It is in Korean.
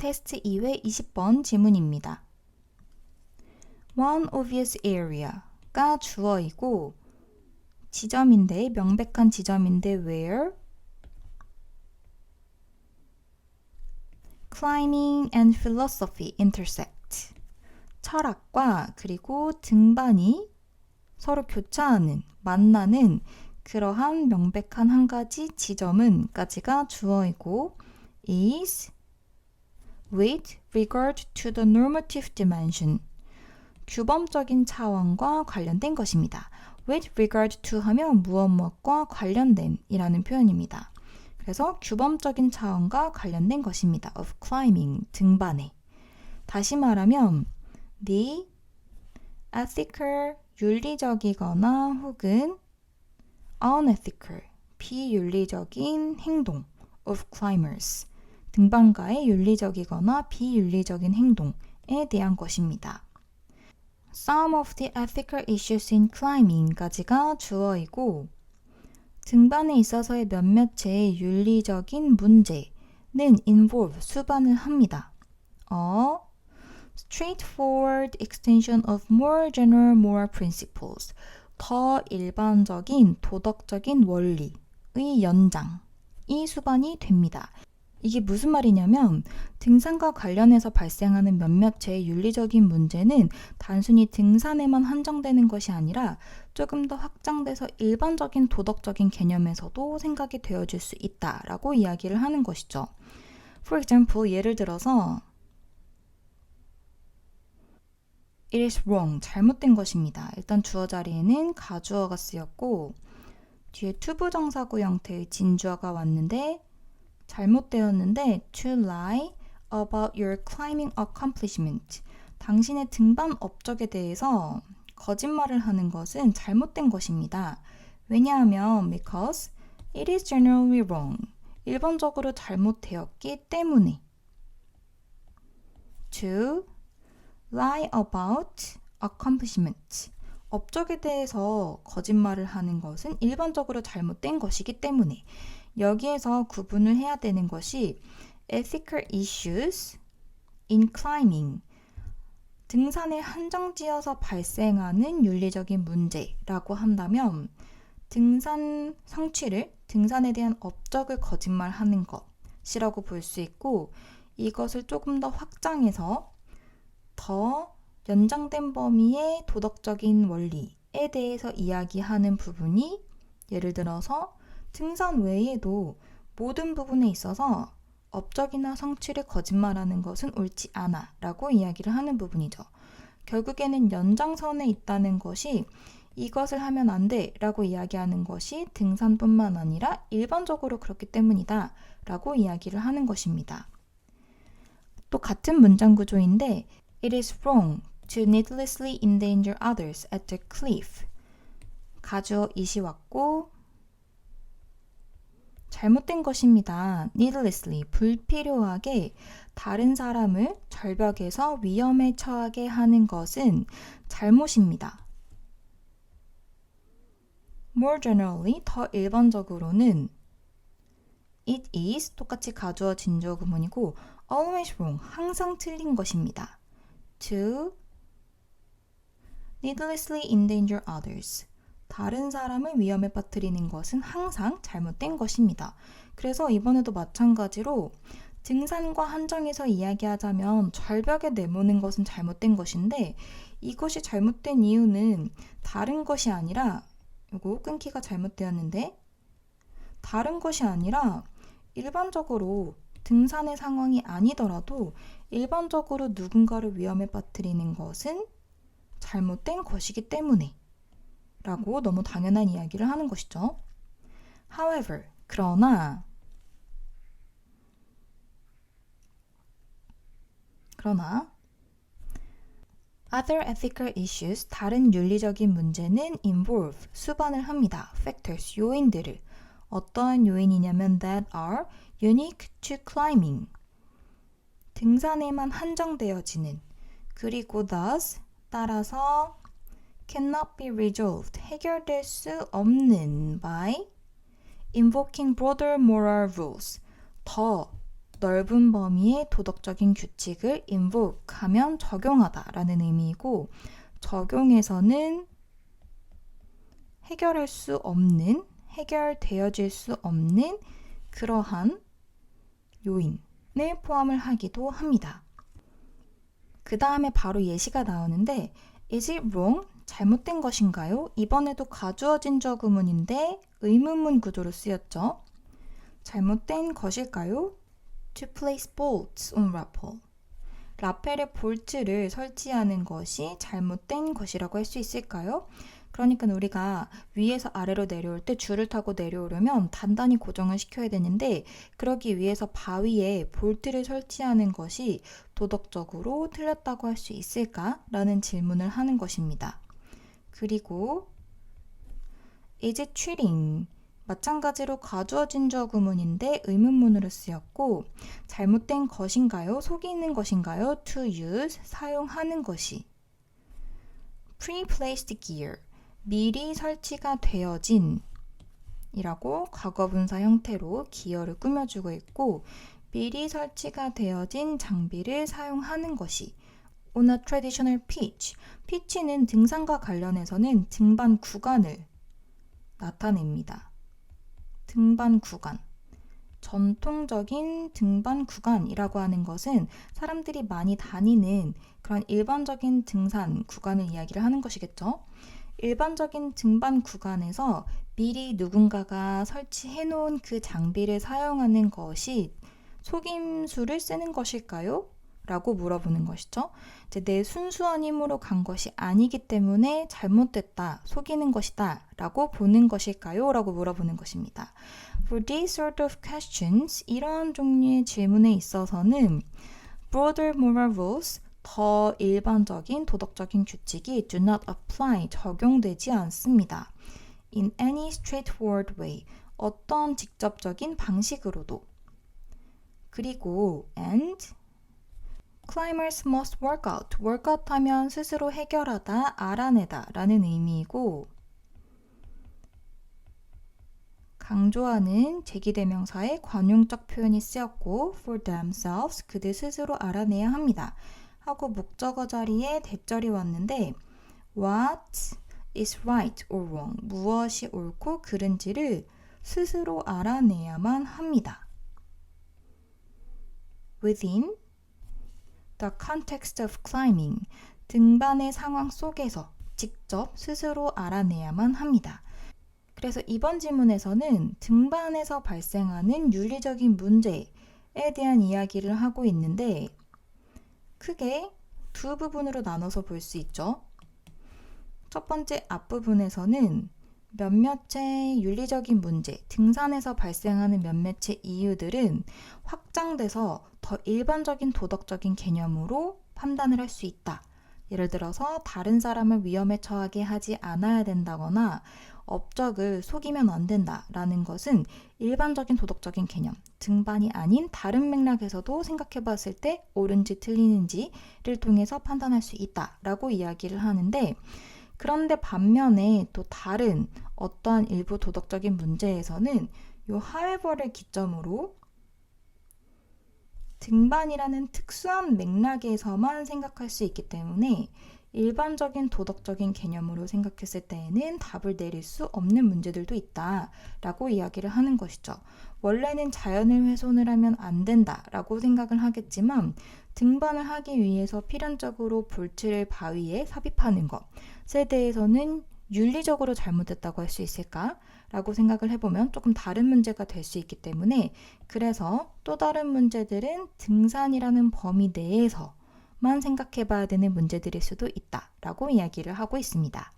테스트 2회 20번 지문입니다. One obvious area가 주어이고 지점인데 명백한 지점인데 where climbing and philosophy intersect 철학과 그리고 등반이 서로 교차하는 만나는 그러한 명백한 한 가지 지점은까지가 주어이고 is with regard to the normative dimension 규범적인 차원과 관련된 것입니다. with regard to 하면 무엇 무엇과 관련된 이라는 표현입니다. 그래서 규범적인 차원과 관련된 것입니다. of climbing 등반에 다시 말하면 the ethical 윤리적이거나 혹은 unethical 비윤리적인 행동 of climbers 등반가의 윤리적이거나 비윤리적인 행동에 대한 것입니다. Some of the ethical issues in climbing까지가 주어이고 등반에 있어서의 몇몇의 윤리적인 문제는 involve 수반을 합니다. 어 straightforward extension of more general moral principles 더 일반적인 도덕적인 원리의 연장이 수반이 됩니다. 이게 무슨 말이냐면 등산과 관련해서 발생하는 몇몇의 윤리적인 문제는 단순히 등산에만 한정되는 것이 아니라 조금 더 확장돼서 일반적인 도덕적인 개념에서도 생각이 되어질 수 있다라고 이야기를 하는 것이죠. For example, 예를 들어서 It is wrong. 잘못된 것입니다. 일단 주어 자리에는 가주어가 쓰였고 뒤에 투부정사구 형태의 진주어가 왔는데 잘못되었는데 to lie about your climbing accomplishment. 당신의 등반 업적에 대해서 거짓말을 하는 것은 잘못된 것입니다. 왜냐하면 because it is generally wrong. 일반적으로 잘못되었기 때문에. to lie about accomplishment. 업적에 대해서 거짓말을 하는 것은 일반적으로 잘못된 것이기 때문에 여기에서 구분을 해야 되는 것이 ethical issues in climbing 등산에 한정지어서 발생하는 윤리적인 문제라고 한다면 등산 성취를 등산에 대한 업적을 거짓말하는 것이라고 볼 수 있고 이것을 조금 더 확장해서 더 연장된 범위의 도덕적인 원리에 대해서 이야기하는 부분이 예를 들어서 등산 외에도 모든 부분에 있어서 업적이나 성취를 거짓말하는 것은 옳지 않아 라고 이야기를 하는 부분이죠. 결국에는 연장선에 있다는 것이 이것을 하면 안 돼 라고 이야기하는 것이 등산뿐만 아니라 일반적으로 그렇기 때문이다 라고 이야기를 하는 것입니다. 또 같은 문장 구조인데 It is wrong to needlessly endanger others at the cliff. 가주어 이시 왔고 잘못된 것입니다. needlessly 불필요하게 다른 사람을 절벽에서 위험에 처하게 하는 것은 잘못입니다. more generally 더 일반적으로는 it is 똑같이 가주어 진주어 구문이고 always wrong 항상 틀린 것입니다. to needlessly endanger others. 다른 사람을 위험에 빠뜨리는 것은 항상 잘못된 것입니다. 그래서 이번에도 마찬가지로 등산과 한정에서 이야기하자면 절벽에 내모는 것은 잘못된 것인데 이것이 잘못된 이유는 다른 것이 아니라 이거 끊기가 잘못되었는데 다른 것이 아니라 일반적으로 등산의 상황이 아니더라도 일반적으로 누군가를 위험에 빠뜨리는 것은 잘못된 것이기 때문에 라고 너무 당연한 이야기를 하는 것이죠. However, 그러나 그러나 other ethical issues 다른 윤리적인 문제는 involve 수반을 합니다. factors 요인들을 어떠한 요인이냐면 that are unique to climbing 등산에만 한정되어지는 그리고 thus 따라서 cannot be resolved 해결될 수 없는 by invoking broader moral rules 더 넓은 범위의 도덕적인 규칙을 invoke 하면 적용하다 라는 의미이고 적용해서는 해결할 수 없는, 해결되어질 수 없는 그러한 요인을 포함을 하기도 합니다. 그 다음에 바로 예시가 나오는데 Is it wrong? 잘못된 것인가요? 이번에도 가주어진 저구문인데 의문문 구조로 쓰였죠. 잘못된 것일까요? To place bolts on rappel. 라펠에 볼트를 설치하는 것이 잘못된 것이라고 할 수 있을까요? 그러니까 우리가 위에서 아래로 내려올 때 줄을 타고 내려오려면 단단히 고정을 시켜야 되는데 그러기 위해서 바위에 볼트를 설치하는 것이 도덕적으로 틀렸다고 할 수 있을까? 라는 질문을 하는 것입니다. 그리고 it cheating? 마찬가지로 가주어진 저 구문인데 의문문으로 쓰였고 잘못된 것인가요? 속이는 것인가요? to use 사용하는 것이 pre-placed gear 미리 설치가 되어진 이라고 과거분사 형태로 기어를 꾸며주고 있고 미리 설치가 되어진 장비를 사용하는 것이 on a traditional pitch. 피치는 등산과 관련해서는 등반 구간을 나타냅니다. 등반 구간. 전통적인 등반 구간이라고 하는 것은 사람들이 많이 다니는 그런 일반적인 등산 구간을 이야기를 하는 것이겠죠. 일반적인 등반 구간에서 미리 누군가가 설치해 놓은 그 장비를 사용하는 것이 속임수를 쓰는 것일까요? 라고 물어보는 것이죠. 이제 내 순수한 힘으로 간 것이 아니기 때문에 잘못됐다, 속이는 것이다 라고 보는 것일까요? 라고 물어보는 것입니다. For these sort of questions, 이러한 종류의 질문에 있어서는 broader moral rules, 더 일반적인 도덕적인 규칙이 do not apply, 적용되지 않습니다. In any straightforward way, 어떤 직접적인 방식으로도. 그리고 and climbers must work out. work out 하면 스스로 해결하다, 알아내다 라는 의미이고 강조하는 제기대명사의 관용적 표현이 쓰였고 for themselves 그들 스스로 알아내야 합니다. 하고 목적어 자리에 대절이 왔는데 what is right or wrong 무엇이 옳고 그른지를 스스로 알아내야만 합니다. within the context of climbing 등반의 상황 속에서 직접 스스로 알아내야만 합니다. 그래서 이번 질문에서는 등반에서 발생하는 윤리적인 문제에 대한 이야기를 하고 있는데 크게 두 부분으로 나눠서 볼 수 있죠. 첫 번째 앞부분에서는 몇몇의 윤리적인 문제, 등산에서 발생하는 몇몇의 이유들은 확장돼서 더 일반적인 도덕적인 개념으로 판단을 할 수 있다. 예를 들어서 다른 사람을 위험에 처하게 하지 않아야 된다거나 업적을 속이면 안 된다라는 것은 일반적인 도덕적인 개념, 등반이 아닌 다른 맥락에서도 생각해 봤을 때 옳은지 틀리는지를 통해서 판단할 수 있다라고 이야기를 하는데 그런데 반면에 또 다른 어떠한 일부 도덕적인 문제에서는 요 however를 기점으로 등반이라는 특수한 맥락에서만 생각할 수 있기 때문에 일반적인 도덕적인 개념으로 생각했을 때에는 답을 내릴 수 없는 문제들도 있다 라고 이야기를 하는 것이죠. 원래는 자연을 훼손을 하면 안 된다 라고 생각을 하겠지만 등반을 하기 위해서 필연적으로 볼트를 바위에 삽입하는 것에 대해서는 윤리적으로 잘못됐다고 할 수 있을까? 라고 생각을 해보면 조금 다른 문제가 될 수 있기 때문에 그래서 또 다른 문제들은 등산이라는 범위 내에서만 생각해 봐야 되는 문제들일 수도 있다 라고 이야기를 하고 있습니다.